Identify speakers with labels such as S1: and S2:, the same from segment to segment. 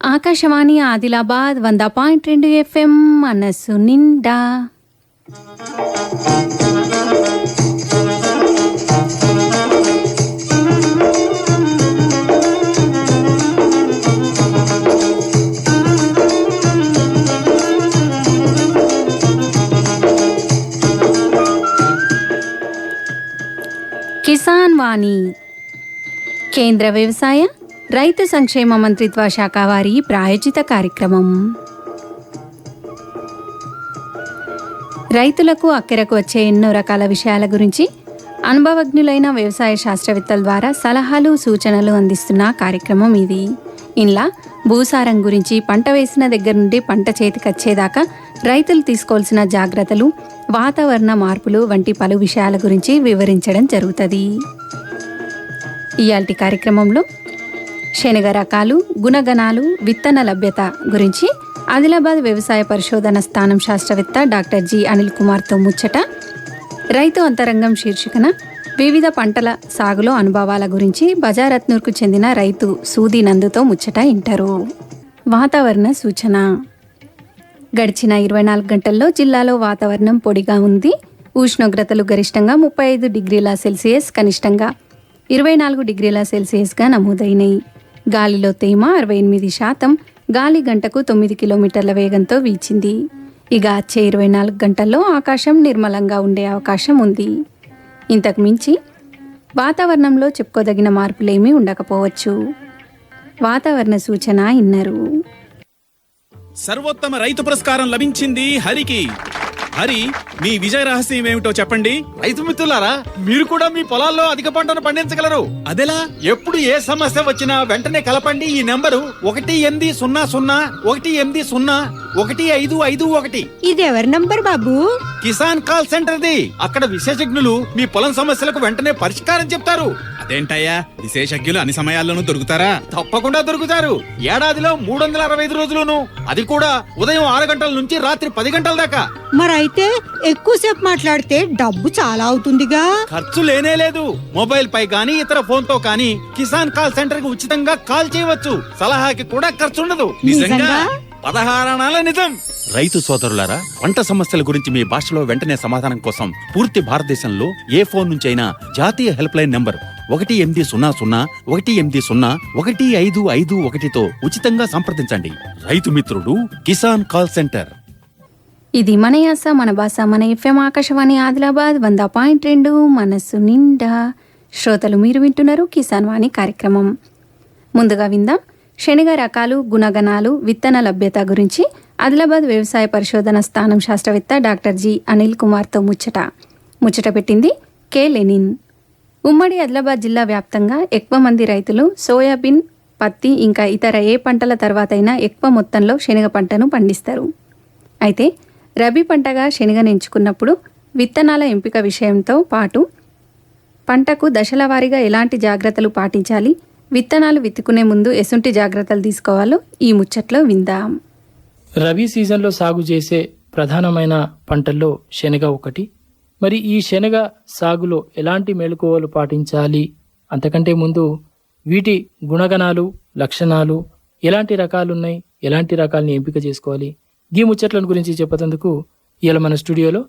S1: ఆకాశవాణి ఆదిలాబాద్ వంద పాయింట్ రెండు ఎఫ్ఎం మనస్సు నిండా. కిసాన్ వాణి కేంద్ర వ్యవసాయ రైతు సంక్షేమ మంత్రిత్వ శాఖ వారి ప్రాయోజిత కార్యక్రమం. రైతులకు అక్కరకు వచ్చే ఎన్నో రకాల విషయాల గురించి అనుభవజ్ఞులైన వ్యవసాయ శాస్త్రవేత్తల ద్వారా సలహాలు సూచనలు అందిస్తున్న కార్యక్రమం ఇది. ఇలా భూసారం గురించి పంట వేసిన దగ్గర నుండి పంట చేతికొచ్చేదాకా రైతులు తీసుకోవాల్సిన జాగ్రత్తలు వాతావరణ మార్పులు వంటి పలు విషయాల గురించి వివరించడం జరుగుతుంది. ఇయాల్టి కార్యక్రమంలో శనగ రకాలు గుణగణాలు విత్తన లభ్యత గురించి ఆదిలాబాద్ వ్యవసాయ పరిశోధన స్థానం శాస్త్రవేత్త డాక్టర్ జి అనిల్ కుమార్తో ముచ్చట. రైతు అంతరంగం శీర్షికన వివిధ పంటల సాగులో అనుభవాల గురించి బజారత్నూర్కు చెందిన రైతు సూది నందుతో ముచ్చట ఇంటారు. వాతావరణ సూచన. గడిచిన ఇరవై నాలుగు గంటల్లో జిల్లాలో వాతావరణం పొడిగా ఉంది. ఉష్ణోగ్రతలు గరిష్టంగా ముప్పై ఐదు డిగ్రీల సెల్సియస్ కనిష్టంగా ఇరవై నాలుగు డిగ్రీల సెల్సియస్గా నమోదైనాయి. గాలిలో తేమ అరవై ఎనిమిది శాతం గాలి గంటకు తొమ్మిది కిలోమీటర్ల వేగంతో వీచింది. ఇక వచ్చే ఇరవై నాలుగు గంటల్లో ఆకాశం నిర్మలంగా ఉండే అవకాశం ఉంది. ఇంతకు మించి వాతావరణంలో చెప్పుకోదగిన మార్పులేమీ ఉండకపోవచ్చు. వాతావరణ సూచన ఇన్నరు.
S2: సర్వోత్తమ రైతు పురస్కారం లభించింది హరికి. హరి మీ విజయ రహస్యం ఏమిటో చెప్పండి.
S3: రైతు మిత్రులారా మీరు కూడా మీ పొలాల్లో అధిక పంటను పండించగలరు.
S2: అదెలా?
S3: ఎప్పుడు ఏ సమస్య వచ్చినా వెంటనే కలపండి. ఈ నెంబరు ఒకటి ఎనిమిది సున్నా సున్నా ఒకటి ఎనిమిది సున్నా. ఒకటి ఐదు ఐదు ఒకటి.
S4: ఇది ఎవరి నంబర్ బాబు?
S3: కిసాన్ కాల్ సెంటర్ది. అక్కడ విశేషజ్ఞులు మీ పొలం సమస్యలకు వెంటనే పరిష్కారం చెప్తారు.
S2: అదేంటయ్యా విశేషజ్ఞులు అన్ని సమయాల్లోనూ దొరుకుతారా?
S3: తప్పకుండా దొరుకుతారు. ఏడాదిలో మూడు వందల అరవై ఐదు రోజులును. అది కూడా ఉదయం ఆరు గంటల నుంచి రాత్రి పది గంటల దాకా.
S4: మరైతే ఎక్కువసేపు మాట్లాడితే డబ్బు చాలా అవుతుందిగా.
S3: ఖర్చు లేనే లేదు. మొబైల్ పై గానీ ఇతర ఫోన్తో కానీ కిసాన్ కాల్ సెంటర్కి ఉచితంగా కాల్ చేయవచ్చు. సలహాకి కూడా ఖర్చు ఉండదు
S4: నిజంగా?
S3: పదహారణాల నిజం. రైతు సోదరులారా పంట సమస్యల గురించి మీ భాషలో వెంటనే సమాధానం కోసం పూర్తి భారతదేశంలో ఏ ఫోన్ నుంచి అయినా జాతీయ హెల్ప్ లైన్ నంబర్ ఒకటి ఎనిమిది సున్నా సున్నా ఒకటి ఎనిమిది సున్నా ఒకటి ఐదు ఐదు ఒకటితో ఉచితంగా సంప్రదించండి. రైతు మిత్రుడు కిసాన్ కాల్ సెంటర్.
S1: ఇది మన యాస మన భాష మన ఎఫ్ఎం ఆకాశవాణి ఆదిలాబాద్ వంద పాయింట్ రెండు మనస్సు నిండా. శ్రోతలు మీరు వింటున్నారు కిసాన్ వాణి కార్యక్రమం. ముందుగా విందాం. శనగ రకాలు గుణగణాలు విత్తన లభ్యత గురించి ఆదిలాబాద్ వ్యవసాయ పరిశోధన స్థానం శాస్త్రవేత్త డాక్టర్ జి అనిల్ కుమార్తో ముచ్చట. ముచ్చట పెట్టింది కె లెనిన్. ఉమ్మడి ఆదిలాబాద్ జిల్లా వ్యాప్తంగా ఎక్కువ మంది రైతులు సోయాబీన్ పత్తి ఇంకా ఇతర ఏ పంటల తర్వాతైనా ఎక్కువ మొత్తంలో శనగ పంటను పండిస్తారు. అయితే రబీ పంటగా శనగను ఎంచుకున్నప్పుడు విత్తనాల ఎంపిక విషయంతో పాటు పంటకు దశల వారీగా ఎలాంటి జాగ్రత్తలు పాటించాలి విత్తనాలు విత్తుకునే ముందు ఎసుంటి జాగ్రత్తలు తీసుకోవాలో ఈ ముచ్చట్లో విందాం.
S5: రబీ సీజన్లో సాగు చేసే ప్రధానమైన పంటల్లో శనగ ఒకటి. మరి ఈ శనగ సాగులో ఎలాంటి మెలకువలు పాటించాలి? అంతకంటే ముందు వీటి గుణగణాలు లక్షణాలు ఎలాంటి రకాలు ఉన్నాయి ఎలాంటి రకాలని ఎంపిక చేసుకోవాలి? ఈ ముచ్చట్లను గురించి చెప్పేందుకు ఇవాళ మన స్టూడియోలో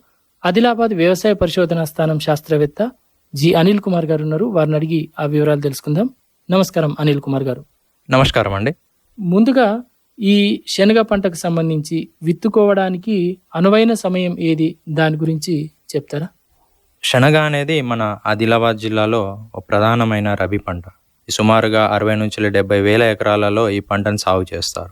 S5: ఆదిలాబాద్ వ్యవసాయ పరిశోధనా స్థానం శాస్త్రవేత్త జి అనిల్ కుమార్ గారు ఉన్నారు. వారిని అడిగి ఆ వివరాలు తెలుసుకుందాం. నమస్కారం అనిల్ కుమార్ గారు.
S6: నమస్కారం అండి.
S5: ముందుగా ఈ శనగ పంటకు సంబంధించి విత్తుకోవడానికి అనువైన సమయం ఏది? దాని గురించి చెప్తారా?
S6: శనగ అనేది మన ఆదిలాబాద్ జిల్లాలో ఒక ప్రధానమైన రబీ పంట. ఈ సుమారుగా అరవై నుంచి డెబ్బై వేల ఎకరాలలో ఈ పంటను సాగు చేస్తారు.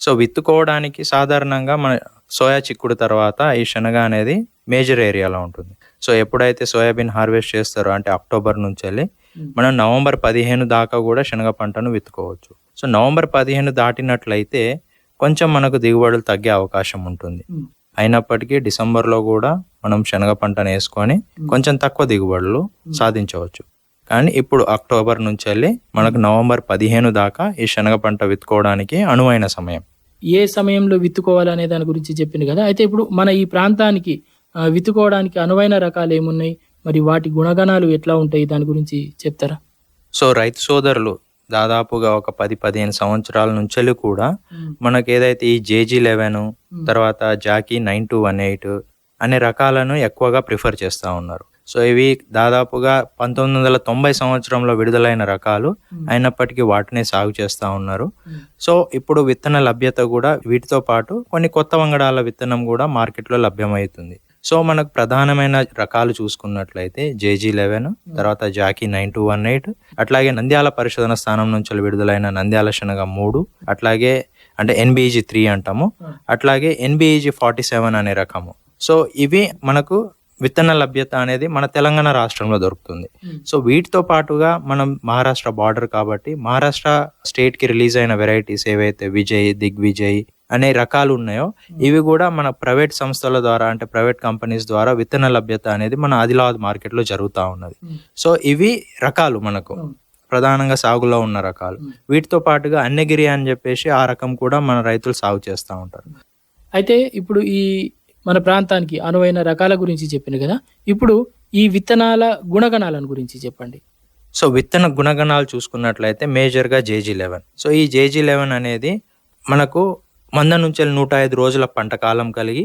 S6: సో విత్తుకోవడానికి సాధారణంగా మన సోయా చిక్కుడు తర్వాత ఈ శనగ అనేది మేజర్ ఏరియాలో ఉంటుంది. సో ఎప్పుడైతే సోయాబీన్ హార్వెస్ట్ చేస్తారో అంటే అక్టోబర్ నుంచి వెళ్ళి మనం నవంబర్ పదిహేను దాకా కూడా శనగ పంటను విత్తుకోవచ్చు. సో నవంబర్ పదిహేను దాటినట్లయితే కొంచెం మనకు దిగుబడులు తగ్గే అవకాశం ఉంటుంది. అయినప్పటికీ డిసెంబర్లో కూడా మనం శనగ పంటను వేసుకొని కొంచెం తక్కువ దిగుబడులు సాధించవచ్చు. కానీ ఇప్పుడు అక్టోబర్ నుంచి వెళ్ళి మనకు నవంబర్ పదిహేను దాకా ఈ శనగ పంట విత్తుకోవడానికి అనువైన సమయం.
S5: ఏ సమయంలో విత్తుకోవాలనే దాని గురించి చెప్పింది కదా. అయితే ఇప్పుడు మన ఈ ప్రాంతానికి విత్తుకోవడానికి అనువైన రకాలు ఏమున్నాయి? మరి వాటి గుణగణాలు ఎట్లా ఉంటాయి? దాని గురించి చెప్తారా?
S6: సో రైతు సోదరులు దాదాపుగా ఒక పది పదిహేను సంవత్సరాల నుంచి కూడా మనకి ఏదైతే ఈ జేజీ లెవెన్ తర్వాత JAKI nine two one eight అనే రకాలను ఎక్కువగా ప్రిఫర్ చేస్తూ ఉన్నారు. సో ఇవి దాదాపుగా పంతొమ్మిది వందల తొంభై సంవత్సరంలో విడుదలైన రకాలు అయినప్పటికీ వాటినే సాగు చేస్తూ ఉన్నారు. సో ఇప్పుడు విత్తన లభ్యత కూడా వీటితో పాటు కొన్ని కొత్త వంగడాల విత్తనం కూడా మార్కెట్లో లభ్యమవుతుంది. సో మనకు ప్రధానమైన రకాలు చూసుకున్నట్లయితే జేజీ లెవెన్ తర్వాత JAKI nine two one eight అట్లాగే నంద్యాల పరిశోధన స్థానం నుంచి విడుదలైన నంద్యాల శనగ మూడు అట్లాగే అంటే ఎన్బిఈజీ త్రీ అంటాము అట్లాగే ఎన్బిఈజీ ఫార్టీ సెవెన్ అనే రకము. సో ఇవి మనకు విత్తన లభ్యత అనేది మన తెలంగాణ రాష్ట్రంలో దొరుకుతుంది. సో వీటితో పాటుగా మనం మహారాష్ట్ర బార్డర్ కాబట్టి మహారాష్ట్ర స్టేట్కి రిలీజ్ అయిన వెరైటీస్ ఏవైతే విజయ్ దిగ్విజయ్ అనే రకాలు ఉన్నాయో ఇవి కూడా మన ప్రైవేట్ సంస్థల ద్వారా అంటే ప్రైవేట్ కంపెనీస్ ద్వారా విత్తన లభ్యత అనేది మన ఆదిలాబాద్ మార్కెట్లో జరుగుతూ ఉన్నది. సో ఇవి రకాలు మనకు. ప్రధానంగా సాగులో ఉన్న రకాలు. వీటితో పాటుగా అన్నగిరి అని చెప్పేసి ఆ రకం కూడా మన రైతులు సాగు చేస్తూ ఉంటారు.
S5: అయితే ఇప్పుడు ఈ మన ప్రాంతానికి అనువైన రకాల గురించి చెప్పింది కదా. ఇప్పుడు ఈ విత్తనాల గుణగణాలను గురించి చెప్పండి.
S6: సో విత్తన గుణగణాలు చూసుకున్నట్లయితే మేజర్గా జేజీ లెవెన్. సో ఈ జేజీ లెవెన్ అనేది మనకు వంద నుంచి నూట ఐదు రోజుల పంట కాలం కలిగి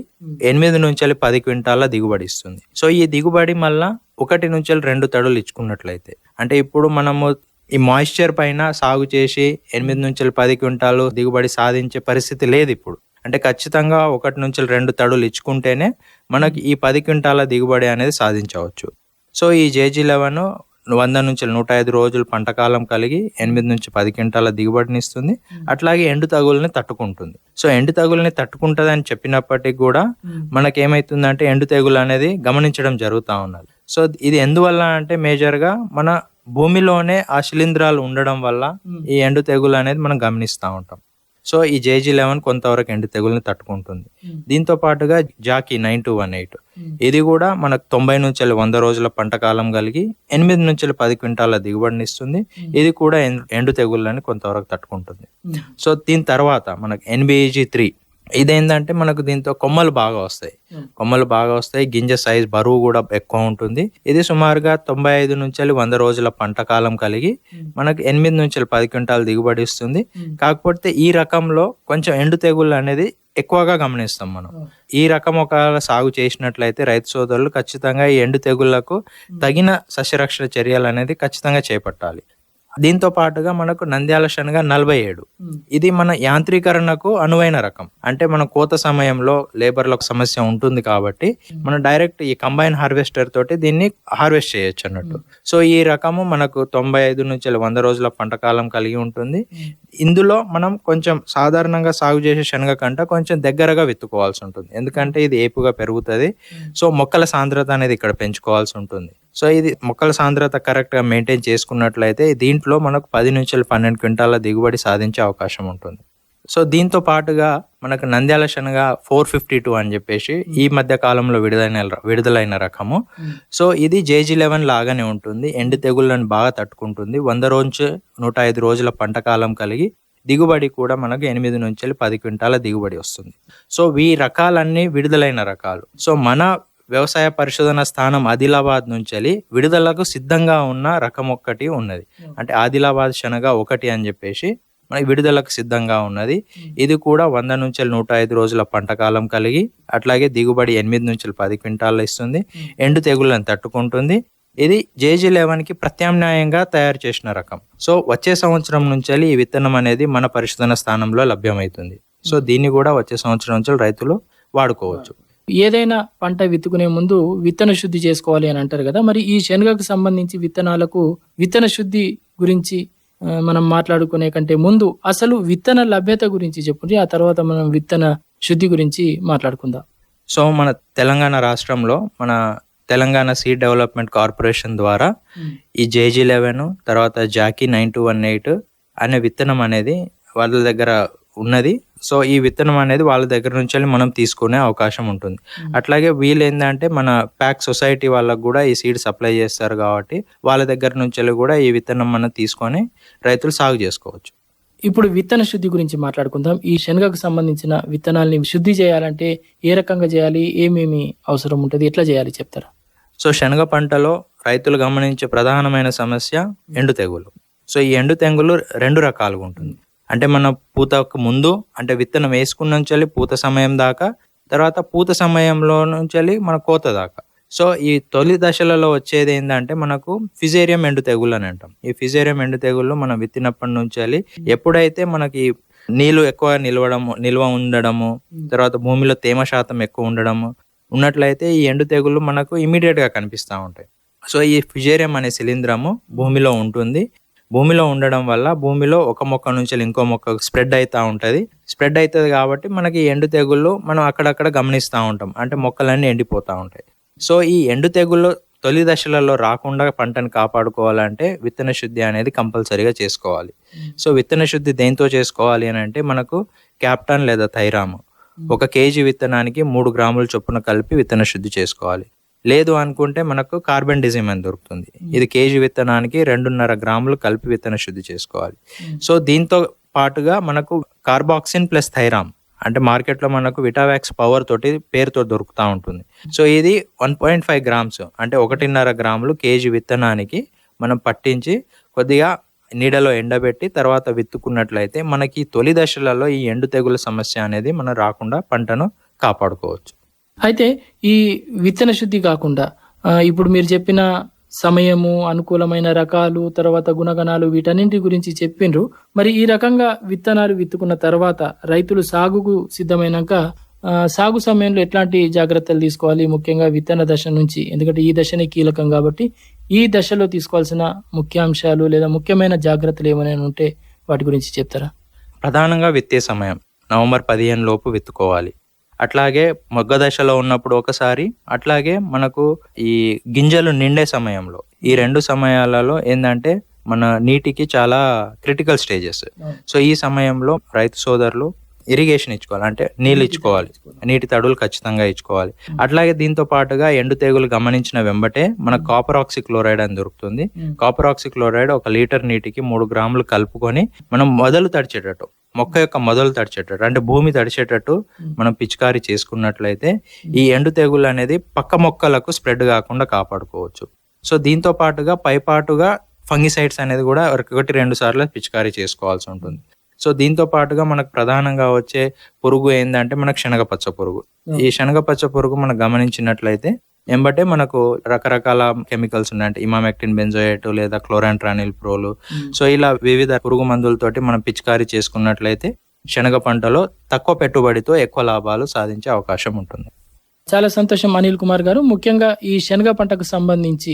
S6: ఎనిమిది నుంచి పది క్వింటాల దిగుబడి ఇస్తుంది. సో ఈ దిగుబడి మళ్ళా ఒకటి నుంచి రెండు తడులు ఇచ్చుకున్నట్లయితే అంటే ఇప్పుడు మనము ఈ మాయిశ్చర్ పైన సాగు చేసి ఎనిమిది నుంచి పది క్వింటాలు దిగుబడి సాధించే పరిస్థితి లేదు ఇప్పుడు. అంటే ఖచ్చితంగా ఒకటి నుంచి రెండు తడులు ఇచ్చుకుంటేనే మనకి ఈ పది క్వింటాల దిగుబడి అనేది సాధించవచ్చు. సో ఈ జేజీ లెవెన్ వంద నుంచి నూట ఐదు రోజులు పంట కాలం కలిగి ఎనిమిది నుంచి పది క్వింటాల దిగుబడిని ఇస్తుంది. అట్లాగే ఎండు తగుల్ని తట్టుకుంటుంది. సో ఎండు తగుల్ని తట్టుకుంటుంది అని చెప్పినప్పటికీ కూడా మనకేమైతుందంటే ఎండు తెగులు అనేది గమనించడం జరుగుతూ ఉన్నది. సో ఇది ఎందువల్ల అంటే మేజర్గా మన భూమిలోనే ఆ శిలీంధ్రాలు ఉండడం వల్ల ఈ ఎండు తెగులు అనేది మనం గమనిస్తూ ఉంటాం. సో ఈ జేజీ లెవెన్ కొంతవరకు ఎండు తెగుల్ని తట్టుకుంటుంది. దీంతో పాటుగా JAKI nine two one eight. ఇది కూడా మనకు తొంభై నుంచి వంద రోజుల పంట కాలం కలిగి ఎనిమిది నుంచి పది క్వింటాల దిగుబడిని ఇస్తుంది. ఇది కూడా ఎండు తెగుళ్ళని కొంతవరకు తట్టుకుంటుంది. సో దీని తర్వాత మనకు ఎన్బిఈజీ త్రీ ఇదేంటంటే మనకు దీంతో కొమ్మలు బాగా వస్తాయి. కొమ్మలు బాగా వస్తాయి. గింజ సైజ్ బరువు కూడా ఎక్కువ ఉంటుంది. ఇది సుమారుగా తొంభై ఐదు నుంచి వంద రోజుల పంట కాలం కలిగి మనకు ఎనిమిది నుంచి పది క్వింటాలు దిగుబడి ఇస్తుంది. కాకపోతే ఈ రకంలో కొంచెం ఎండు తెగుళ్ళు అనేది ఎక్కువగా గమనిస్తాం మనం. ఈ రకం ఒకవేళ సాగు చేసినట్లయితే రైతు సోదరులు ఖచ్చితంగా ఈ ఎండు తెగుళ్ళకు తగిన సస్యరక్షణ చర్యలు అనేది ఖచ్చితంగా చేపట్టాలి. దీంతో పాటుగా మనకు నంద్యాల శనగ నలభై ఏడు. ఇది మన యాంత్రీకరణకు అనువైన రకం. అంటే మన కోత సమయంలో లేబర్లకు సమస్య ఉంటుంది కాబట్టి మనం డైరెక్ట్ ఈ కంబైన్ హార్వెస్టర్ తోటి దీన్ని హార్వెస్ట్ చేయొచ్చు అన్నట్టు. సో ఈ రకము మనకు తొంభై ఐదు నుంచి వంద రోజుల పంట కాలం కలిగి ఉంటుంది. ఇందులో మనం కొంచెం సాధారణంగా సాగు చేసే శనగ కంట కొంచెం దగ్గరగా విత్తుకోవాల్సి ఉంటుంది. ఎందుకంటే ఇది ఏపుగా పెరుగుతుంది. సో మొక్కల సాంద్రత అనేది ఇక్కడ పెంచుకోవాల్సి ఉంటుంది. సో ఇది మొక్కల సాంద్రత కరెక్ట్గా మెయింటైన్ చేసుకున్నట్లయితే దీంట్లో మనకు పది నుంచి పన్నెండు క్వింటాల దిగుబడి సాధించే అవకాశం ఉంటుంది. సో దీంతో పాటుగా మనకు నంద్యాల శనగ ఫోర్ ఫిఫ్టీ టూ అని చెప్పేసి ఈ మధ్య కాలంలో విడుదలైన విడుదలైన రకము. సో ఇది జేజీ లెవెన్ లాగానే ఉంటుంది. ఎండు తెగుళ్ళని బాగా తట్టుకుంటుంది. వంద రోజు నూట ఐదు రోజుల పంట కాలం కలిగి దిగుబడి కూడా మనకు ఎనిమిది నుంచి పది క్వింటాల దిగుబడి వస్తుంది. సో ఈ రకాలన్నీ విడుదలైన రకాలు. సో మన వ్యవసాయ పరిశోధన స్థానం ఆదిలాబాద్ నుంచి విడుదలకు సిద్ధంగా ఉన్న రకం ఒక్కటి ఉన్నది. అంటే ఆదిలాబాద్ శనగ ఒకటి అని చెప్పేసి మనకి విడుదలకు సిద్ధంగా ఉన్నది. ఇది కూడా వంద నుంచి నూట ఐదు రోజుల పంట కాలం కలిగి అట్లాగే దిగుబడి ఎనిమిది నుంచి పది క్వింటాలు ఇస్తుంది. ఎండు తెగుళ్ళని తట్టుకుంటుంది. ఇది జేజీ లెవెన్కి ప్రత్యామ్నాయంగా తయారు చేసిన రకం. సో వచ్చే సంవత్సరం నుంచి ఈ విత్తనం అనేది మన పరిశోధన స్థానంలో లభ్యమవుతుంది. సో దీన్ని కూడా వచ్చే సంవత్సరం నుంచి రైతులు వాడుకోవచ్చు.
S5: ఏదైనా పంట విత్తుకునే ముందు విత్తన శుద్ధి చేసుకోవాలి అని అంటారు కదా. మరి ఈ శనగకు సంబంధించి విత్తనాలకు విత్తన శుద్ధి గురించి మనం మాట్లాడుకునే కంటే ముందు అసలు విత్తన లభ్యత గురించి చెప్పండి ఆ తర్వాత మనం విత్తన శుద్ధి గురించి మాట్లాడుకుందాం.
S6: సో మన తెలంగాణ రాష్ట్రంలో మన తెలంగాణ సీడ్ డెవలప్మెంట్ కార్పొరేషన్ ద్వారా ఈ జేజీ లెవెన్ తర్వాత JAKI nine two one eight అనే విత్తనం అనేది వాళ్ళ దగ్గర ఉన్నది. సో ఈ విత్తనం అనేది వాళ్ళ దగ్గర నుంచి వెళ్ళి మనం తీసుకునే అవకాశం ఉంటుంది. అట్లాగే వీళ్ళు ఏంటంటే మన ప్యాక్ సొసైటీ వాళ్ళకు కూడా ఈ సీడ్ సప్లై చేస్తారు కాబట్టి వాళ్ళ దగ్గర నుంచి వెళ్ళి కూడా ఈ విత్తనం మనం తీసుకొని రైతులు సాగు చేసుకోవచ్చు.
S5: ఇప్పుడు విత్తన శుద్ధి గురించి మాట్లాడుకుందాం. ఈ శనగకు సంబంధించిన విత్తనాల్ని శుద్ధి చేయాలంటే ఏ రకంగా చేయాలి? ఏమేమి అవసరం ఉంటుంది? ఎట్లా చేయాలి చెప్తారా?
S6: సో శనగ పంటలో రైతులు గమనించే ప్రధానమైన సమస్య ఎండు తెగులు. సో ఈ ఎండు తెగులు రెండు రకాలుగా ఉంటుంది. అంటే మన పూతకు ముందు అంటే విత్తనం వేసుకున్న నుంచి పూత సమయం దాకా తర్వాత పూత సమయంలో నుంచి మన కోత దాకా. సో ఈ తొలి దశలలో వచ్చేది ఏంటంటే మనకు ఫిజేరియం ఎండు తెగులు అని అంటాం. ఈ ఫిజేరియం ఎండు తెగుళ్ళు మనం విత్తినప్పటి నుంచి ఎప్పుడైతే మనకి నీళ్ళు ఎక్కువ నిలవడము నిల్వ ఉండడము తర్వాత భూమిలో తేమ శాతం ఎక్కువ ఉండడము ఉన్నట్లయితే ఈ ఎండు తెగుళ్ళు మనకు ఇమీడియట్గా కనిపిస్తూ ఉంటాయి. సో ఈ ఫిజేరియం అనే శిలీంధ్రము భూమిలో ఉంటుంది. భూమిలో ఉండడం వల్ల భూమిలో ఒక మొక్క నుంచి ఇంకో మొక్క స్ప్రెడ్ అవుతూ ఉంటుంది. స్ప్రెడ్ అవుతుంది కాబట్టి మనకి ఎండు తెగుళ్ళు మనం అక్కడక్కడ గమనిస్తూ ఉంటాం. అంటే మొక్కలన్నీ ఎండిపోతూ ఉంటాయి. సో ఈ ఎండు తెగుళ్ళు తొలి దశలలో రాకుండా పంటను కాపాడుకోవాలంటే విత్తన శుద్ధి అనేది కంపల్సరీగా చేసుకోవాలి. సో విత్తన శుద్ధి దేంతో చేసుకోవాలి అని అంటే మనకు క్యాప్టాన్ లేదా థైరామ్. ఒక కేజీ విత్తనానికి మూడు గ్రాముల చొప్పున కలిపి విత్తన శుద్ధి చేసుకోవాలి. లేదు అనుకుంటే మనకు కార్బన్ డిజిమ్ అని దొరుకుతుంది ఇది కేజీ విత్తనానికి రెండున్నర గ్రాములు కలిపి విత్తన శుద్ధి చేసుకోవాలి. సో దీంతో పాటుగా మనకు కార్బాక్సిన్ ప్లస్ థైరామ్ అంటే మార్కెట్లో మనకు విటావాక్స్ పవర్ తోటి పేరుతో దొరుకుతూ ఉంటుంది. సో ఇది వన్ పాయింట్ ఫైవ్ గ్రామ్స్ అంటే ఒకటిన్నర గ్రాములు కేజీ విత్తనానికి మనం పట్టించి కొద్దిగా నీడలో ఎండబెట్టి తర్వాత విత్తుకున్నట్లయితే మనకి తొలి దశలలో ఈ ఎండు తెగుల సమస్య అనేది మనం రాకుండా పంటను కాపాడుకోవచ్చు.
S5: అయితే ఈ విత్తన శుద్ధి కాకుండా ఇప్పుడు మీరు చెప్పిన సమయము అనుకూలమైన రకాలు తర్వాత గుణగణాలు వీటన్నింటి గురించి చెప్పిండ్రు మరి ఈ రకంగా విత్తనాలు విత్తుకున్న తర్వాత రైతులు సాగుకు సిద్ధమైనాక సాగు సమయంలో ఎట్లాంటి జాగ్రత్తలు తీసుకోవాలి? ముఖ్యంగా విత్తన దశ నుంచి ఎందుకంటే ఈ దశనే కీలకం కాబట్టి ఈ దశలో తీసుకోవాల్సిన ముఖ్యాంశాలు లేదా ముఖ్యమైన జాగ్రత్తలు ఏమైనా ఉంటే వాటి గురించి చెప్తారా?
S6: ప్రధానంగా విత్తే సమయం. నవంబర్ పదిహేను లోపు విత్తుకోవాలి. అట్లాగే మొగ్గ దశలో ఉన్నప్పుడు ఒకసారి అట్లాగే మనకు ఈ గింజలు నిండే సమయంలో ఈ రెండు సమయాలలో ఏంటంటే మన నీటికి చాలా క్రిటికల్ స్టేజెస్. సో ఈ సమయంలో రైతు సోదరులు ఇరిగేషన్ ఇచ్చుకోవాలి. అంటే నీళ్ళు ఇచ్చుకోవాలి. నీటి తడులు ఖచ్చితంగా ఇచ్చుకోవాలి. అట్లాగే దీంతో పాటుగా ఎండు తెగులు గమనించిన వెంబటే మనకు కాపర్ ఆక్సి క్లోరైడ్ అని దొరుకుతుంది. కాపర్ ఆక్సి క్లోరైడ్ ఒక లీటర్ నీటికి మూడు గ్రాములు కలుపుకొని మనం మొదలు తడిచేటట్టు మొక్క యొక్క మొదలు తడిచేటట్టు అంటే భూమి తడిచేటట్టు మనం పిచికారీ చేసుకున్నట్లయితే ఈ ఎండు తెగులు అనేది పక్క మొక్కలకు స్ప్రెడ్ కాకుండా కాపాడుకోవచ్చు. సో దీంతో పాటుగా పైపాటుగా ఫంగిసైడ్స్ అనేది కూడా ఒకటి రెండు సార్లు పిచికారీ చేసుకోవాల్సి ఉంటుంది. సో దీంతో పాటుగా మనకు ప్రధానంగా వచ్చే పురుగు ఏంటంటే మనకు శనగపచ్చ పురుగు. ఈ శనగపచ్చ పురుగు మనం గమనించినట్లయితే ఎంబటే మనకు రకరకాల కెమికల్స్ ఉన్నాయి అంటే ఇమామెక్టిన్ బెంజోయేట్ లేదా క్లోరాంట్రానిల్ ప్రోలు సో ఇలా వివిధ పురుగు మందులతోటి మనం పిచికారీ చేసుకున్నట్లయితే శనగ పంటలో తక్కువ పెట్టుబడితో ఎక్కువ లాభాలు సాధించే అవకాశం ఉంటుంది.
S5: చాలా సంతోషం అనిల్ కుమార్ గారు. ముఖ్యంగా ఈ శనగ పంటకు సంబంధించి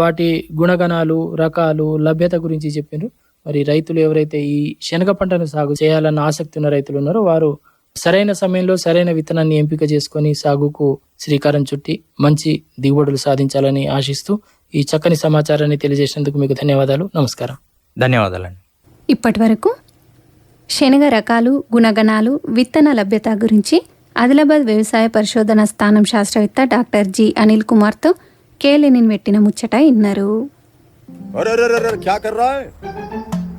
S5: వాటి గుణగణాలు రకాలు లభ్యత గురించి చెప్పారు మరి రైతులు ఎవరైతే ఈ శనగ పంటను సాగు చేయాలన్న ఆసక్తి ఉన్న రైతులు ఉన్నారో వారు సరైన సమయంలో సరైన విత్తనాన్ని ఎంపిక చేసుకొని సాగుకు శ్రీకారం చుట్టి మంచి దిగుబడులు సాధించాలని ఆశిస్తూ ఈ చక్కని సమాచారాన్ని తెలియజేసినందుకు మీకు ధన్యవాదాలు. నమస్కారం.
S6: ధన్యవాదాలండి.
S1: ఇప్పటి వరకు శనగ రకాలు గుణగణాలు విత్తన లభ్యత గురించి ఆదిలాబాద్ వ్యవసాయ పరిశోధన స్థానం శాస్త్రవేత్త డాక్టర్ జి అనిల్ కుమార్తో కేలెనిన్ పెట్టిన ముచ్చట ఇన్నారు.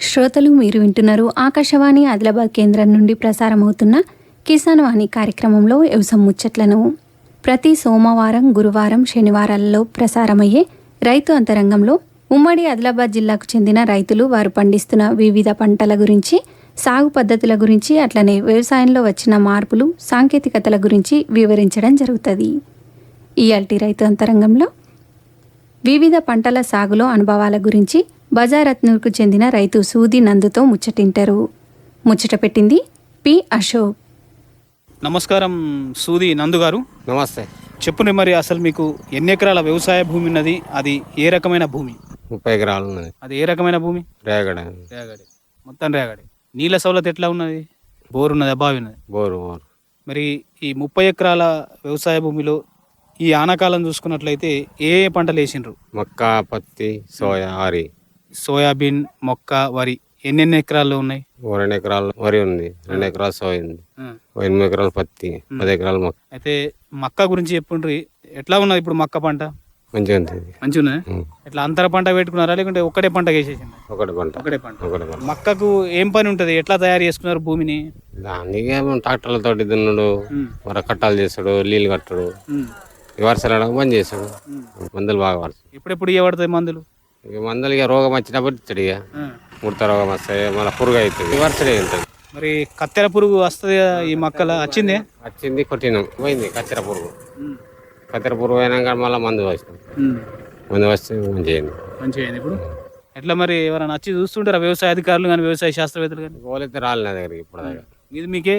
S1: శ్రోతలు మీరు వింటున్నారు ఆకాశవాణి ఆదిలాబాద్ కేంద్రం నుండి ప్రసారమవుతున్న కిసాన్ వాణి కార్యక్రమంలో వ్యవసాయ ముచ్చట్లను. ప్రతి సోమవారం గురువారం శనివారాలలో ప్రసారమయ్యే రైతు అంతరంగంలో ఉమ్మడి ఆదిలాబాద్ జిల్లాకు చెందిన రైతులు వారు పండిస్తున్న వివిధ పంటల గురించి సాగు పద్ధతుల గురించి అట్లనే వ్యవసాయంలో వచ్చిన మార్పులు సాంకేతికతల గురించి వివరించడం జరుగుతుంది. ఈఎల్టీ రైతు అంతరంగంలో వివిధ పంటల సాగులో అనుభవాల గురించి బజారత్నూర్కు చెందిన రైతు సూది నందుతో ముచ్చటింటారు. ముచ్చట పెట్టింది పి అశోక్.
S7: నమస్కారం సూది నందు గారు.
S8: నమస్తే.
S7: చెప్పుని మరి అసలు మీకు ఎన్ని ఎకరాల వ్యవసాయ భూమి ఉన్నది? అది ఏ రకమైన భూమి?
S8: ముప్పై ఎకరాలు ఉన్నది.
S7: అది ఏ రకమైన భూమి?
S8: రేగడ.
S7: రేగడి. మొత్తం రేగడి. నీళ్ళ సౌలత ఎట్లా ఉన్నది? బోరు ఉన్నది? అభావి ఉన్నది?
S8: Bore bore.
S7: మరి ఈ ముప్పై ఎకరాల వ్యవసాయ భూమిలో ఈ ఆనాకాలం చూసుకున్నట్లయితే ఏ ఏ పంటలు వేసిండ్రు?
S8: మొక్క పత్తి సోయా ఆరి.
S7: సోయాబీన్ మొక్క వరి ఎన్నెన్ని ఎకరాల్లో ఉన్నాయి?
S8: ఓ రెండు ఎకరాలు వరి ఉంది రెండు ఎకరాలు సోయ ఉంది. ఓ ఎనిమిది ఎకరాలు పత్తి పది ఎకరాలు మొక్క.
S7: అయితే మక్క గురించి చెప్పుండ్రి ఎట్లా ఉన్నది ఇప్పుడు మక్క పంట?
S8: మంచిగా ఉంటుంది
S7: మంచిగా. ఎట్లా అంతర పంట పెట్టుకున్నారా? లేకుంటే ఒకటే పంట వేసేసింది
S8: ఒకటి పంట.
S7: ఒకటే పంట.
S8: ఒకటి పంట.
S7: మక్కకు ఏం పని ఉంటది? ఎట్లా తయారు చేసుకున్నారు భూమిని?
S8: దానికి ఏమో ట్రాక్టర్లతోటి దున్నుడు మరి కట్టాలు చేస్తాడు నీళ్ళు కట్టడు. వర్షాలు బంద్ చేస్తాడు. మందులు బాగా పడతాయి
S7: ఎప్పుడెప్పుడు ఇవ్వబడతాయి మందులు?
S8: ఇక మందులు రోగం వచ్చినప్పుడు ఇస్తాడు ఇక. ముడత రోగం వస్తాయి మళ్ళీ పురుగు అవుతుంది. వర్షడే ఉంటుంది
S7: మరి కత్తెర పురుగు వస్తుంది ఈ మక్కల వచ్చిందే?
S8: వచ్చింది కొట్టినాం. పోయింది కత్తెర పురుగు. కత్తెర పురుగు అయినాక మళ్ళీ మందు వచ్చినాం
S7: ఉమ్.
S8: మందు వస్తే మంచిగా
S7: మంచిగా ఇప్పుడు? ఎట్లా మరి ఎవరైనా వచ్చి చూస్తుంటారా వ్యవసాయ అధికారులు కానీ వ్యవసాయ శాస్త్రవేత్తలు కానీ?
S8: పోలైతే రాలి నా దగ్గరికి ఇప్పుడు దాకా
S7: ఇది మీకే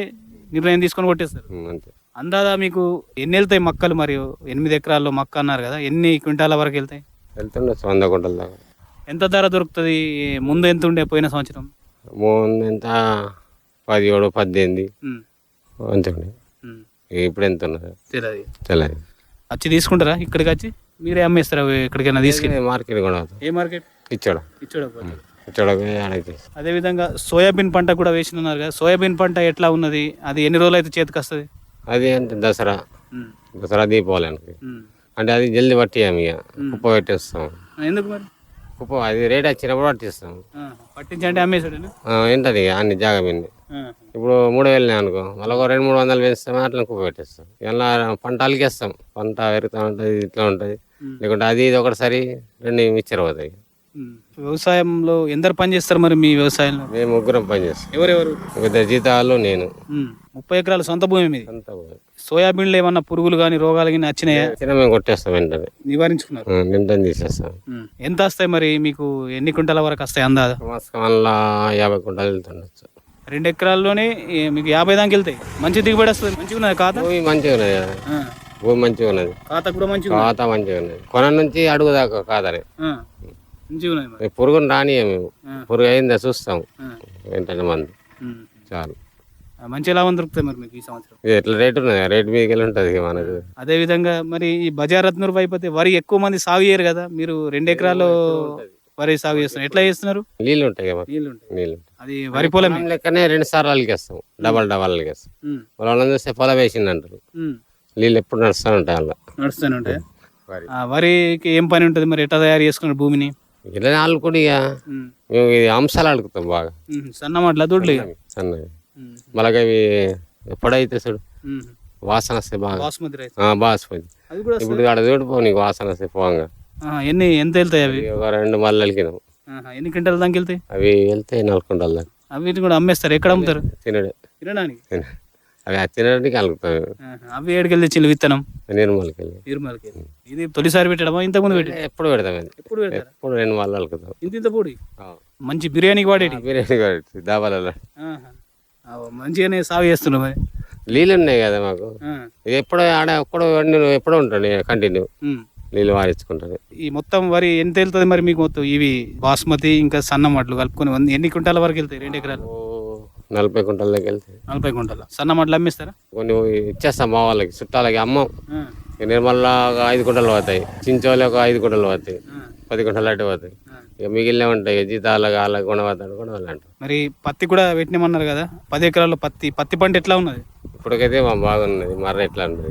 S7: నిర్ణయం తీసుకొని కొట్టేస్తారు?
S8: అంతే.
S7: అందాదా మీకు ఎన్ని వెళ్తాయి మక్కలు? మరి ఎనిమిది ఎకరాల్లో మక్క అన్నారు కదా ఎన్ని క్వింటాల వరకు వెళ్తాయి?
S8: వెళ్తుండొచ్చు వంద గుంటల దాకా.
S7: ఎంత ధర దొరుకుతుంది? ముందు ఎంత ఉండే పోయిన సంవత్సరం?
S8: ముందు ఎంత? పదిహేడు పద్దెనిమిది. అంతే ఇప్పుడు ఎంత ఉన్నది?
S7: తెలియదు
S8: తెలియదు
S7: వచ్చి తీసుకుంటారా? ఇక్కడికి వచ్చి? మీరే అమ్మేస్తారా ఎక్కడికైనా తీసుకెళ్ళి
S8: మార్కెట్ కూడా
S7: ఏ మార్కెట్?
S8: ఇచ్చాడు.
S7: ఇచ్చాడు
S8: ఆడైతే.
S7: అదేవిధంగా సోయాబీన్ పంట కూడా వేసినారు కదా సోయాబీన్ పంట ఎట్లా ఉన్నది? అది ఎన్ని రోజులు అయితే చేతికి వస్తుంది?
S8: అది అంటే దసరా. దసరా దీపావళికి అంటే అది జల్దీ పట్టియాము ఇక కుప్ప పెట్టేస్తాం.
S7: ఎందుకు మరి?
S8: కుప్ప అది రేట్ వచ్చినప్పుడు పట్టిస్తాం.
S7: పట్టించంటే అమ్మేసాడు
S8: ఏంటది ఇక అన్ని జాగా మీద ఇప్పుడు మూడు వేలు అనుకో మళ్ళీ ఒక రెండు మూడు వందలు పెంచుతాం అట్లా కుప్ప పెట్టేస్తాం. ఇలా పంట అలికేస్తాం పంట పెరుగుతూ ఉంటుంది ఇట్లా ఉంటుంది. లేకుంటే అది ఇది ఒకటిసారి రెండు మిక్చర్ అవుతాయి
S7: వ్యవసాయంలో ఎందరు పని చేస్తారు మరి మీ వ్యవసాయంలో?
S8: మేము ముగ్గురం పని చేస్తాం.
S7: ఎవరెవరు?
S8: ఇద్దరు జీతాలు నేను.
S7: ముప్పై ఎకరాల సొంత భూమి మీది?
S8: అంతా.
S7: సోయాబీన్లో ఏమన్నా పురుగులు కానీ రోగాలు కానీ వచ్చినాయా
S8: చిన్న మేము కొట్టేస్తాం వెంటనే.
S7: నివారించుకున్నారు.
S8: తీసేస్తాం.
S7: ఎంత వస్తాయి మరి మీకు? ఎన్ని క్వింటాల వరకు వస్తాయి అందాదా
S8: మాసం వల్ల యాభై కుంటాలు వెళ్తుండొచ్చు.
S7: రెండు ఎకరాల్లోనే ఏ, మీకు యాభై దాకా వెళ్తాయి. మంచి దిగుబడి వస్తుంది. మంచిగా ఉన్నది ఖాతా?
S8: భూమి మంచిగా ఉన్నది కదా.
S7: ఆ.
S8: భూమి మంచిగా ఉన్నది.
S7: ఖాతా కూడా మంచిగా ఉన్నది.
S8: మంచిగా ఉన్నది. కొన నుంచి అడుగు దాకా కాదనే
S7: ఆ. మంచిగా ఉన్నది మరి.
S8: పురుగును రానియే మేము
S7: ఆ.
S8: పురుగు అయిందా చూస్తాం.
S7: ఆ.
S8: వెంటనే మంది. చాలు.
S7: మంచి లాభం దొరుకుతుంది మరి మీకు ఈ సంవత్సరం?
S8: ఎట్లా రేట్ ఉన్నది రేట్ మీదకి వెళ్ళి ఉంటుంది ఇక మనకు.
S7: అదే విధంగా మరి ఈ బజారత్నూరు వైపు అయితే వరి ఎక్కువ మంది సాగు చేయరు కదా? మీరు రెండు ఎకరాలు వరి సాగు చేస్తున్నారు. ఎట్లా చేస్తున్నారు?
S8: నీళ్ళు ఉంటాయి కదా.
S7: నీళ్ళు ఉంటాయి
S8: నీళ్ళు.
S7: అది వరి పొలం
S8: లెక్కనే రెండు సార్లు అలికేస్తాం. Double double అలికేస్తాం. పొలం చూస్తే పొలం వేసింది అంటారు నీళ్ళు ఎప్పుడు నడుస్తూ ఉంటాయి అలా
S7: నడుస్తూనే ఉంటాయి? వరికి ఏం పని ఉంటుంది మరి? ఎట్లా తయారు చేసుకున్నారు భూమిని?
S8: ఇలా ఆలుకుడి ఇక. మేము ఇది అంశాలు అడుగుతాం బాగా.
S7: సన్నమాటల దొడ్లు.
S8: సన్నవి. మళ్ళీ అవి ఎప్పుడైతే చూడు. వాసన వస్తాయి బాగా.
S7: బాస్మతి రైస్.
S8: బాస్మతి. ఇప్పుడు ఆడ చూడిపో నీకు వాసన వస్తాయి పోగా.
S7: ఎన్ని ఎంత వెళ్తాయి అవి?
S8: ఒక రెండు మళ్ళీ
S7: ఆహా, ఎన్ని క్వింటాల దాకా వెళ్తాయి?
S8: అవి వెళ్తే నలుకుంటాలు దాకా.
S7: అవి కూడా అమ్మేస్తారు. ఎక్కడ అమ్ముతారు?
S8: తినడే.
S7: తినడానికి?
S8: తిన అవి తినడానికి కలుగుతాం
S7: ఆహా, అవి ఏడుకెళ్ళి తెచ్చిండు విత్తనం?
S8: నిర్మల్కి వెళ్ళి.
S7: తిరుమలకి ఇది తొలిసారి పెట్టడమా? ఇంతకుముందు పెట్టి
S8: ఎప్పుడు పెడతాం
S7: ఎప్పుడు పెడతారు?
S8: ఎప్పుడు రెండు మళ్ళీ కలుగుతాం
S7: ఇంత ఇంత పొడి మంచి బిర్యానీకి వాడేటి?
S8: బిర్యానీ కూడా దాబాలలో.
S7: మంచిగానే సాగు చేస్తున్నావు మరి.
S8: నీళ్ళు ఉన్నాయి కదా మాకు. ఇది ఎప్పుడో ఆడ ఎప్పుడో నేను ఎప్పుడో ఉంటాను కంటిన్యూ. నీళ్ళు వారించుకుంటాను
S7: ఈ మొత్తం వరి ఎంత వెళ్తుంది మరి మీకు మొత్తం? ఇవి బాస్మతి ఇంకా సన్న మట్లు కలుపుకొని ఎన్ని క్వింటాల వరకు వెళ్తాయి రెండు ఎకరాలు?
S8: నలభై కుంటల దగ్గర వెళ్తే
S7: నలభై క్వింటాల. సన్న మట్లు అమ్మేస్తారా?
S8: కొన్ని ఇచ్చేస్తాం మా వాళ్ళకి చుట్టాలకి అమ్మం. ఒక ఐదు కుంటలు పోతాయి. చించోలు ఒక ఐదు కుంటలు పోతాయి. పది కుంటలు అటు పోతాయి. ఇక మిగిలిన ఉంటాయి. ఇక జీతాలకు వాళ్ళకి వాళ్ళు అంటారు
S7: మరి పత్తి కూడా పెట్టినామన్నారు కదా? పది ఎకరాల్లో పత్తి పత్తి పంట ఎట్లా ఉన్నది?
S8: ఇప్పటికైతే మా బాగున్నది. మర్ర ఎట్లా ఉంటుంది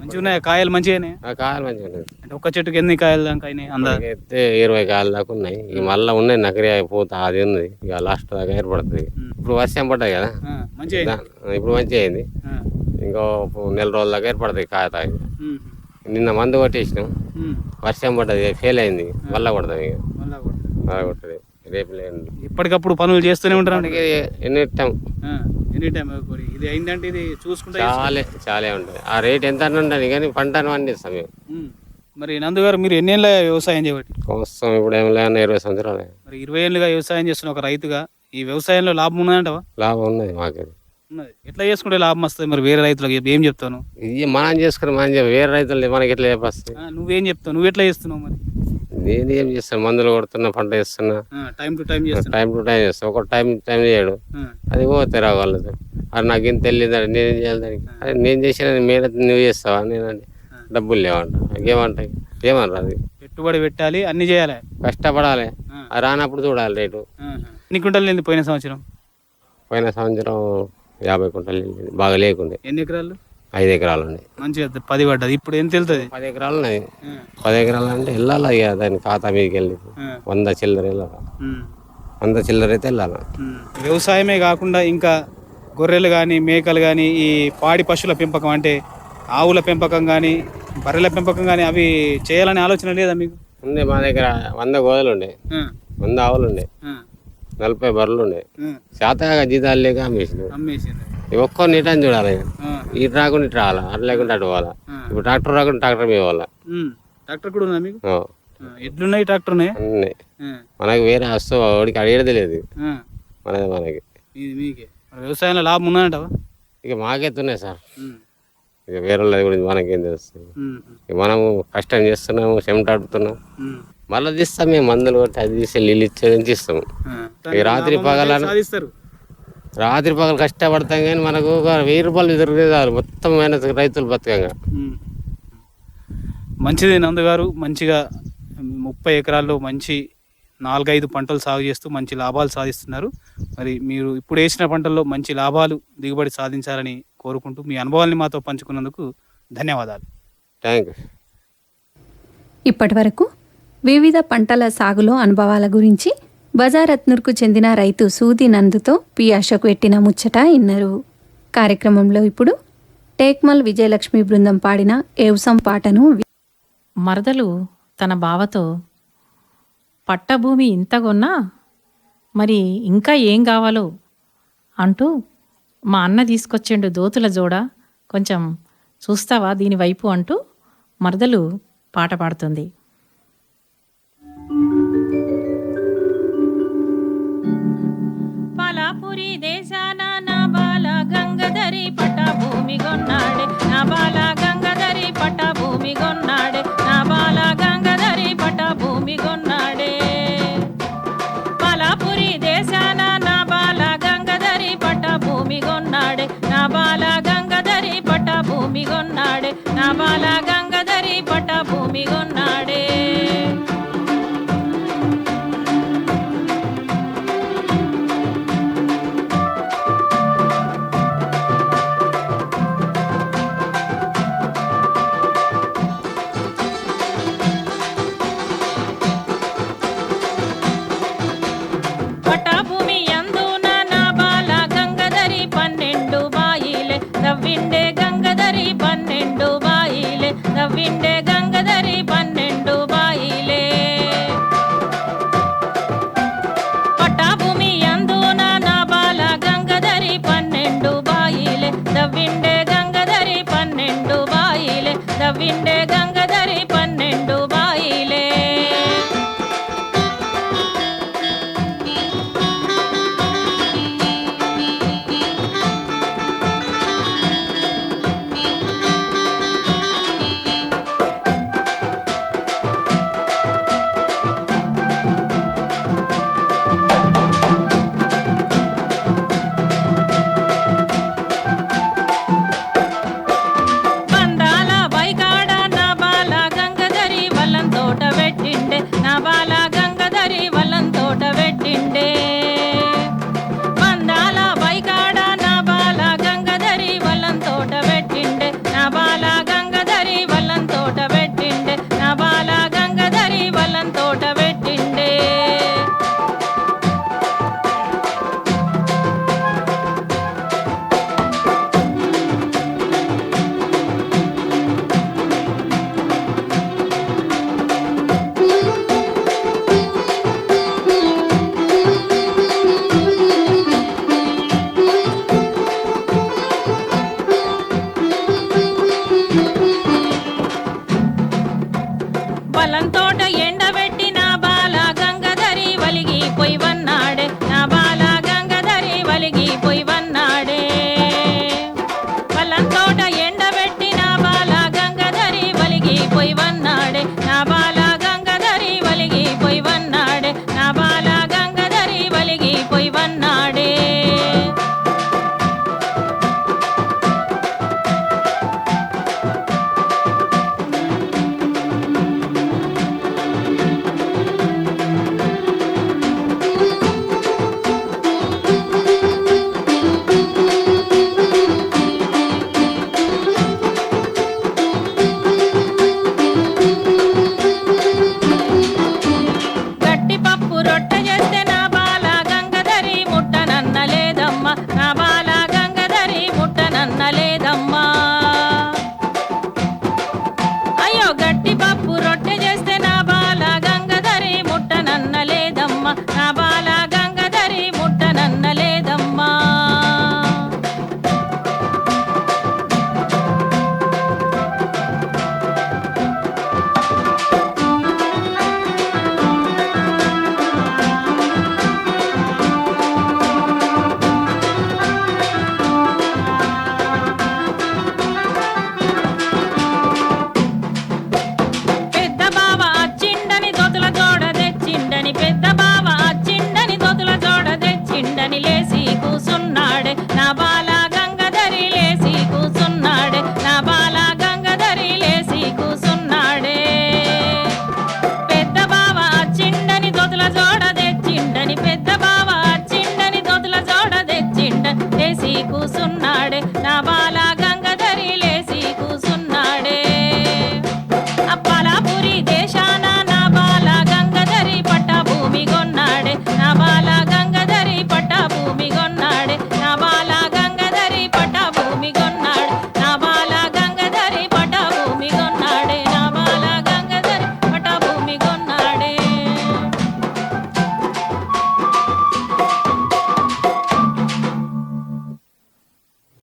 S7: మంచిగా ఉన్నాయి? కాయలు మంచిగానే
S8: ఆ కాయలు మంచిగా ఉన్నది
S7: అంటే ఒక్క చెట్టుకి ఎన్ని కాయలు దాకా అయినాయి అందా?
S8: అయితే ఇరవై కాయలు దాకా ఉన్నాయి. ఇక మళ్ళీ ఉన్నాయి. నకరి అయిపోతా అది ఉన్నది. ఇక లాస్ట్ దాకా ఏర్పడుతుంది. ఇప్పుడు వర్షం పడ్డది కదా?
S7: ఆ, మంచిగా అయింది.
S8: దా- ఇప్పుడు మంచిగా అయింది.
S7: ఆ.
S8: ఇంకో నెల రోజుల దాకా ఏర్పడుతుంది కాయ తాగి.
S7: ఉమ్.
S8: నిన్న మందు కొట్టేసినాం. వర్షం పడ్డది ఫెయిల్ అయింది. మళ్ళీ కొడతాం ఇక.
S7: మళ్ళా
S8: రేపు లేదు
S7: ఎప్పటికప్పుడు పనులు చేస్తూనే ఉంటారు
S8: ఎన్ని టైం
S7: ఎనీ టైం ఇది అయిందంటే ఇది చూసుకుంటా
S8: చాలే చాలే ఉంటుంది. ఆ రేట్ ఎంత ఉండదు కానీ పంటను పండిస్తాం మేము.
S7: మరి నందు గారు మీరు ఎన్ని ఏళ్ళ వ్యవసాయం చేయబట్టి?
S8: సంవత్సరం ఇప్పుడు ఏం లేదన్న ఇరవై సంవత్సరాలు.
S7: మరి ఇరవై ఏళ్ళుగా వ్యవసాయం చేస్తున్న ఒక రైతుగా ఈ వ్యవసాయంలో లాభం ఉన్నదంటవా?
S8: లాభం ఉన్నది మాకు.
S7: ఉన్నది. ఎట్లా చేసుకుంటే లాభం వస్తుంది మరి వేరే రైతులకు? ఏం చెప్తాను?
S8: ఇది మనం చేసుకుని మనం వేరే రైతులు మనకి ఎట్లా చెప్పొస్తాయి
S7: ఆ, నువ్వేం చెప్తావు? నువ్వు ఎట్లా చేస్తున్నావు మరి?
S8: నేను ఏం చేస్తాను మందులు కొడుతున్నా పంట వేస్తున్నా.
S7: టైం టు టైం చేస్తున్నావు
S8: టైం టు టైం చేస్తా. ఒక టైం టైం చేయడు.
S7: ఆ,
S8: అది పోతే రావాళ్ళతో అది నాకు ఇంత తెలియదు నేనేం చేయాలి దానికి? అదే నేను చేసిన మేడ నువ్వు చేస్తావా? నేనంటే డబ్బులు లేవంట. ఏమంటాయి ఏమనరు అది?
S7: పెట్టుబడి పెట్టాలి అన్ని చేయాలి.
S8: కష్టపడాలి.
S7: ఆ.
S8: అది రానప్పుడు చూడాలి రేటు.
S7: ఎన్ని నింది పోయిన సంవత్సరం?
S8: పోయిన సంవత్సరం యాభై కుంటలు వెళ్ళింది. బాగా లేకుండే.
S7: ఎన్ని ఎకరాలు?
S8: ఐదు ఎకరాలు ఉన్నాయి
S7: మంచిగా పది పడ్డది. ఇప్పుడు ఎంత వెళ్తుంది?
S8: పది ఎకరాలు ఉన్నాయి పది ఎకరాలు అంటే వెళ్ళాలి ఇక దాని ఖాతా మీదకి వెళ్ళి? వంద చిల్లర వెళ్ళాలి? వంద చిల్లర అయితే వెళ్ళాలి?
S7: వ్యవసాయమే కాకుండా ఇంకా గొర్రెలు కానీ మేకలు కానీ ఈ పాడి పశువుల పెంపకం అంటే ఆవుల పెంపకం కానీ బర్రెల పెంపకం కానీ అవి చేయాలనే ఆలోచన లేదా మీకు?
S8: ఉండే మా దగ్గర వంద గోదలు ఉండే వంద ఆవులు ఉండే నలభై బర్రెలు
S7: ఆ,
S8: శాతగా జీతాలు లేక అమ్మేసిన ఒక్కో నీటని చూడాలి ఇటు రాకుండా ఇటు రావాలా? అటు లేకుండా అటు పోవాలా. ఇప్పుడు ట్రాక్టర్ రాకుండా ట్రాక్టర్ పోవాలా.
S7: ట్రాక్టర్ కూడా ఉందా మీకు? ఎడ్లున్నాయి ట్రాక్టర్ ఉన్నాయా?
S8: మనకు వేరే వస్తూ వాడికి అడిగేది లేదు
S7: ఆ,
S8: మనది మనకి.
S7: వ్యవసాయంలో లాభం ఉన్నదంటవా
S8: ఇక మాకెత్తున్నాయి సార్. వేరే గురించి మనకేం తెలుస్తుంది మనము కష్టం చేస్తున్నాము చెమటాడుతున్నాం మళ్ళీ తీస్తాం మేము మందులు కొట్టి అది తీసి నీళ్ళు ఇచ్చేది. ఈ రాత్రి పగల రాత్రి పగలు కష్టపడతాం కానీ మనకు ఒక వెయ్యి రూపాయలు దొరికితే చాలు మొత్తం మైనస్ రైతులు బతకంగా.
S7: మంచిది నందు గారు మంచిగా ముప్పై ఎకరాల్లో మంచి నాలుగైదు పంటలు సాగు చేస్తూ మంచి లాభాలు సాధిస్తున్నారు. మరి మీరు ఇప్పుడు వేసిన పంటల్లో మంచి లాభాలు దిగుబడి సాధించాలని కోరుకుంటూ మీ అనుభవాల్ని మాతో పంచుకున్నందుకు ధన్యవాదాలు.
S8: Thank you.
S1: ఇప్పటి వరకు వివిధ పంటల సాగులో అనుభవాల గురించి బజారత్నూర్కు చెందిన రైతు సూది నందుతో పి అశోక్ పెట్టిన ముచ్చట ఇన్నారు. కార్యక్రమంలో ఇప్పుడు టేక్మల్ విజయలక్ష్మి బృందం పాడిన ఏవసం పాటను
S9: మరదలు తన బావతో పట్టభూమి ఇంతగొన్నా మరి ఇంకా ఏం కావాలో అంటూ మా అన్న తీసుకొచ్చిండు దోతుల జోడ. కొంచెం చూస్తావా దీని వైపు అంటూ మరదలు పాట పాడుతుంది. నా బాల గంగధరి పట్ట భూమి కొన్నాడే.